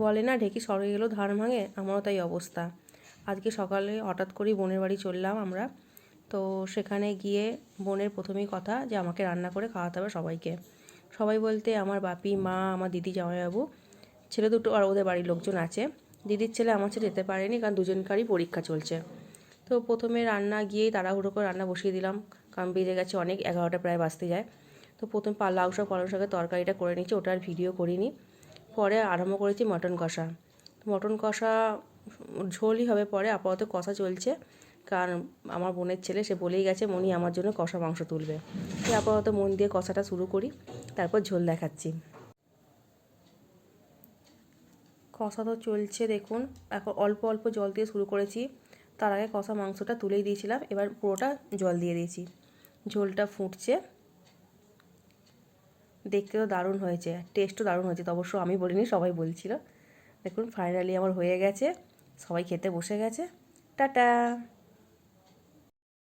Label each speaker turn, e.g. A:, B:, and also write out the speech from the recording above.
A: বলে না, ঢেকি সরে গেলেও ধান ভাঙে, আমারও তাই অবস্থা। আজকে সকালে হঠাৎ করেই বোনের বাড়ি চললাম আমরা। তো সেখানে গিয়ে বোনের প্রথমেই কথা যে, আমাকে রান্না করে খাওয়াতে হবে সবাইকে। সবাই বলতে, আমার বাপি, মা, আমার দিদি, জামাইবাবু, ছেলে দুটো আর ওদের বাড়ির লোকজন আছে। দিদির ছেলে আমার ছেলে যেতে পারেনি কারণ দুজনকারই পরীক্ষা চলছে। তো প্রথমে রান্না গিয়েই তাড়াহুড়ো করে রান্না বসিয়ে দিলাম, কারণ বেজে গেছে অনেক, এগারোটা প্রায় বাঁচতে যায়। তো প্রথম লাউ শাক, পালং শাকের তরকারিটা করে নিচ্ছি ওটা আর ভিডিও করিনি। পরে আরম্ভ করেছি মটন কষা। মটন কষা ঝোলই হবে পরে, আপাতত কষা চলছে। কারণ আমার বোনের ছেলে, সে বলেই গেছে মনি আমার জন্য কষা মাংস তুলবে। আপাতত মন দিয়ে কষাটা শুরু করি, তারপর ঝোল দেখাচ্ছি। কষা তো চলছে, দেখুন। এখন অল্প অল্প জল দিয়ে শুরু করেছি। তার আগে কষা মাংসটা তুলেই দিয়েছিলাম, এবার পুরোটা জল দিয়ে দিয়েছি। ঝোলটা ফুটছে। দেখতেও দারুণ হয়েছে টেস্টও দারুণ হয়েছে। তো অবশ্য আমি বলিনি, সবাই বলছিল। দেখুন ফাইনালি আমার হয়ে গেছে, সবাই খেতে বসে গেছে। টাটা!